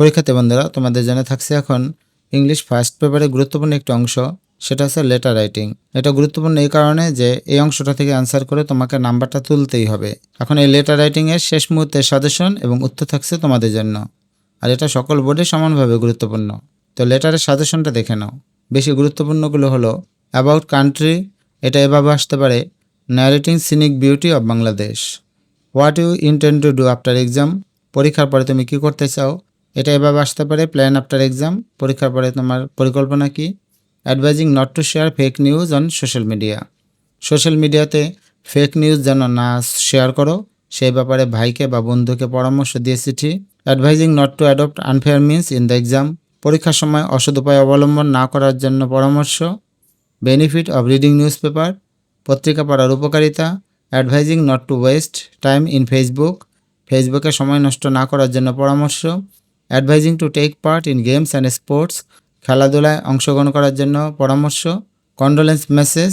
পরীক্ষার্থী বন্ধুরা, তোমাদের জন্য থাকছে এখন ইংলিশ ফার্স্ট পেপারে গুরুত্বপূর্ণ একটি অংশ, সেটা হচ্ছে লেটার রাইটিং এটা গুরুত্বপূর্ণ এই কারণে যে এই অংশটা থেকে অ্যান্সার করে তোমাকে নাম্বারটা তুলতেই হবে। এখন এই লেটার রাইটিংয়ের শেষ মুহূর্তের সাজেশন এবং উত্তর থাকছে তোমাদের জন্য। আর এটা সকল বোর্ডে সমানভাবে গুরুত্বপূর্ণ। তো লেটারের সাজেশনটা দেখে নাও। বেশি গুরুত্বপূর্ণগুলো হলো অ্যাবাউট কান্ট্রি এটা এভাবে আসতে পারে narrating scenic beauty of Bangladesh what you intend to do after exam পরীক্ষার পরে তুমি কি করতে চাও? এটা এভাবে আসতে পারে প্ল্যান আফটার এক্সাম পরীক্ষার পরে তোমার পরিকল্পনা কি? Advising not to share fake news on social media social মিডিয়াতে ফেক নিউজ যেন না শেয়ার করো, সেই ব্যাপারে ভাইকে বা বন্ধুকে পরামর্শ দিয়ে চিঠি। Advising not to adopt unfair means in the exam পরীক্ষার সময় অসৎ উপায় অবলম্বন না করার জন্য পরামর্শ। Benefit of reading newspaper পত্রিকা পড়ার উপকারিতা। Advising not to waste time in Facebook ফেসবুকে সময় নষ্ট না করার জন্য পরামর্শ। Advising to take part in games and sports খেলাধুলায় অংশগ্রহণ করার জন্য পরামর্শ কন্ডোলেন্স মেসেজ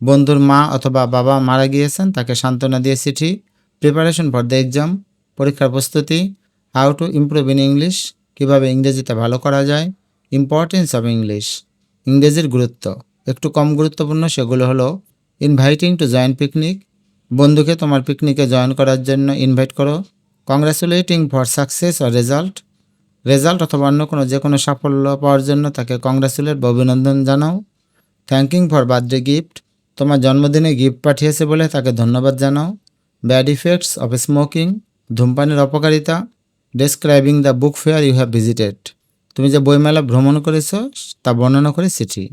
বন্ধুর মা অথবা বাবা মারা গিয়েছেন, তাকে সান্ত্বনা দিয়ে চিঠি প্রিপারেশন ফর দ্য এক্সাম পরীক্ষার প্রস্তুতি how to improve in English কীভাবে ইংরেজিতে ভালো করা যায় ইম্পর্টেন্স অফ ইংলিশ ইংরেজির গুরুত্ব, একটু কম গুরুত্বপূর্ণ সেগুলো হলো ইনভাইটিং টু জয়েন পিকনিক বন্ধুকে তোমার পিকনিকে জয়েন করার জন্য ইনভাইট করো congratulating for success or result result অথবা অন্য কোনো যে কোনো সাফল্য পাওয়ার জন্য তাকে কংগ্রাচুলেট বা অভিনন্দন জানাও। থ্যাঙ্কিং ফর বার্থডে গিফট তোমার জন্মদিনে গিফট পাঠিয়েছে বলে তাকে ধন্যবাদ জানাও। ব্যাড ইফেক্টস অফ স্মোকিং ধূমপানের অপকারিতা describing the book fair you have visited তুমি যে বইমেলা ভ্রমণ করেছ, তা বর্ণনা করে চিঠি।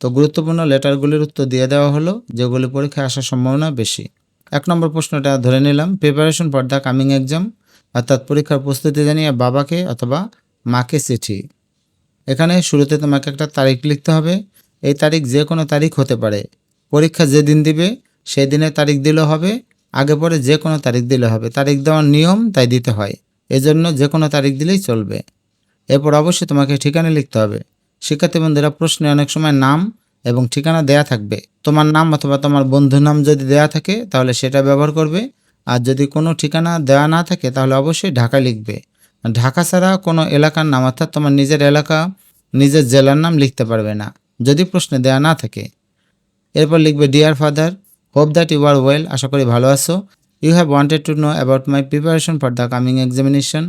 তো গুরুত্বপূর্ণ লেটারগুলির উত্তর দিয়ে দেওয়া হলো, যেগুলি পরীক্ষায় আসার সম্ভাবনা বেশি। এক নম্বর প্রশ্নটা ধরে নিলাম preparation for the coming exam অর্থাৎ পরীক্ষার প্রস্তুতি জানিয়ে বাবাকে অথবা মাকে চিঠি। এখানে শুরুতে তোমাকে একটা তারিখ লিখতে হবে। এই তারিখ যে কোনো তারিখ হতে পারে। পরীক্ষা যেদিন দিবে সেই দিনের তারিখ দিলেও হবে। আগে পরে যে কোনো তারিখ দিলে হবে। তারিখ দেওয়ার নিয়ম তাই দিতে হয়। এজন্য যে কোনো তারিখ দিলেই চলবে। এরপর অবশ্যই তোমাকে ঠিকানা লিখতে হবে। শিক্ষার্থী বন্ধুরা, প্রশ্নে অনেক সময় নাম এবং ঠিকানা দেয়া থাকবে। তোমার নাম অথবা তোমার বন্ধুর নাম যদি দেয়া থাকে, তাহলে সেটা ব্যবহার করবে। আর যদি কোনো ঠিকানা দেওয়া না থাকে, তাহলে অবশ্যই ঢাকা লিখবে। ঢাকা ছাড়া কোনো এলাকার নাম, অর্থাৎ তোমার নিজের এলাকা, নিজের জেলার নাম লিখতে পারবে না, যদি প্রশ্নে দেওয়া না থাকে। এরপর লিখবে dear father hope that you are well আশা করি ভালো আছো। You have wanted to know about my preparation for the coming examination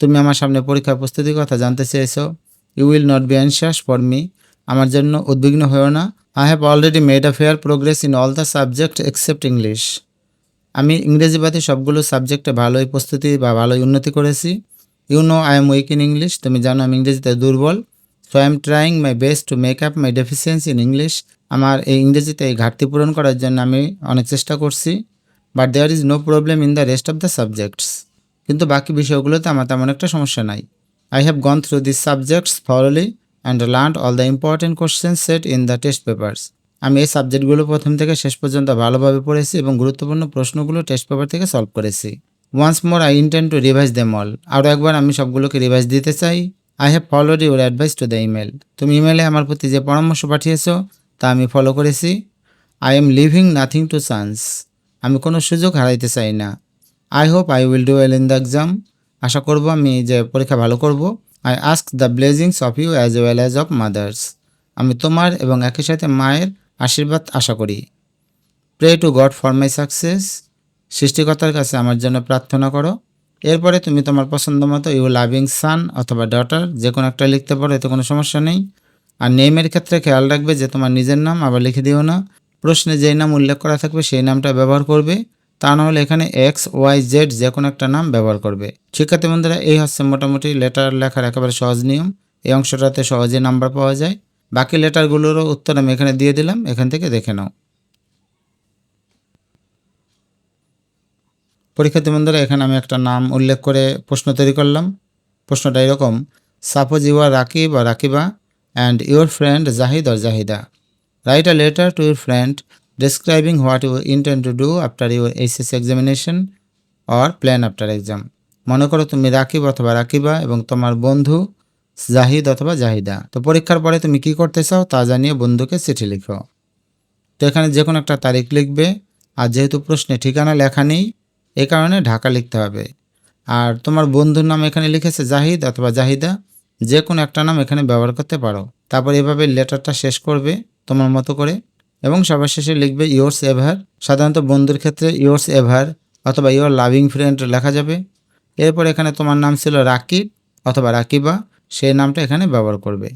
তুমি আমার সামনে পরীক্ষার প্রস্তুতির কথা জানতে চেয়েছো। You will not be anxious for me আমার জন্য উদ্বিগ্ন হয়েও না। I have already made a fair progress in all the subject except English আমি ইংরেজি বাদে সবগুলো সাবজেক্টে ভালোই প্রস্তুতি বা ভালোই উন্নতি করেছি। You know I am weak in English তুমি জানো আমি ইংরেজিতে দুর্বল। So I am trying my best to make up my deficiency in English আমার এই ইংরেজিতে এই ঘাটতি পূরণ করার জন্য আমি অনেক চেষ্টা করছি। But there is no problem in the rest of the subjects কিন্তু বাকি বিষয়গুলোতে আমার তেমন একটা সমস্যা নাই। I have gone through this subjects thoroughly and learn all the important question set in the test papers আমি এই সাবজেক্টগুলো প্রথম থেকে শেষ পর্যন্ত ভালোভাবে পড়েছি এবং গুরুত্বপূর্ণ প্রশ্নগুলো টেস্ট পেপার থেকে সলভ করেছি। Once more I intend to revise them all আরও একবার আমি সবগুলোকে রিভাইজ দিতে চাই। I have followed your advice to the email তুমি ইমেলে আমার প্রতি যে পরামর্শ পাঠিয়েছো, তা আমি ফলো করেছি। I am leaving nothing to chance আমি কোনো সুযোগ হারাইতে চাই না। I hope I will do well in the exam আশা করব আমি যে পরীক্ষা ভালো করব। I ask the blessings of you as well as of mothers আমি তোমার এবং একই সাথে মায়ের আশীর্বাদ আশা করি। Pray to God for my success সৃষ্টিকর্তার কাছে আমার জন্য প্রার্থনা করো। এরপরে তুমি তোমার পছন্দ মতো ইউ লাভিং সান অথবা ডটার যে কোনো একটা লিখতে পারো, এতে কোনো সমস্যা নেই। আর নেমের ক্ষেত্রে খেয়াল রাখবে যে তোমার নিজের নাম আবার লিখে দিও না। প্রশ্নে যেই নাম উল্লেখ করা থাকবে সেই নামটা ব্যবহার করবে। তা না হলে এখানে এক্স ওয়াই জেড যে কোনো একটা নাম ব্যবহার করবে। শিক্ষার্থী বন্ধুরা, এই হচ্ছে মোটামুটি লেটার লেখার একেবারে সহজ নিয়ম। এই অংশটাতে সহজে নাম্বার পাওয়া যায়। বাকি লেটারগুলোরও উত্তর আমি এখানে দিয়ে দিলাম, এখান থেকে দেখে নাও। পরীক্ষার্থী বন্ধুরা, এখানে আমি একটা নাম উল্লেখ করে প্রশ্ন তৈরি করলাম। প্রশ্নটা এরকম, সাপোজ ইউ আর রাকিব বা Rakiba and your friend Jahid or Jahida. Write a letter to your friend describing what you intend to do after your HSC examination or plan after exam মনে করো তুমি রাকিব অথবা রাকিবা এবং তোমার বন্ধু জাহিদ অথবা জাহিদা। তো পরীক্ষার পরে তুমি কি করতে চাও তা জানিয়ে বন্ধুকে চিঠি লিখো। তো এখানে যে কোনো একটা তারিখ লিখবে। আর যেহেতু প্রশ্নে ঠিকানা লেখা নেই, এ কারণে ঢাকা লিখতে হবে। আর তোমার বন্ধুর নাম এখানে লিখেছে জাহিদ অথবা জাহিদা। যে কোনো একটা নাম এখানে ব্যবহার করতে পারো। তারপর এভাবে লেটারটা শেষ করবে তোমার মতো করে। এবং সবার শেষে লিখবে ইয়োর্স এভার সাধারণত বন্ধুর ক্ষেত্রে ইয়োর্স এভার অথবা ইয়োর লাভিং ফ্রেন্ড লেখা যাবে। এরপর এখানে তোমার নাম ছিল রাকিব অথবা রাকিবা। সেই নামটা এখানে ব্যবহার করবে।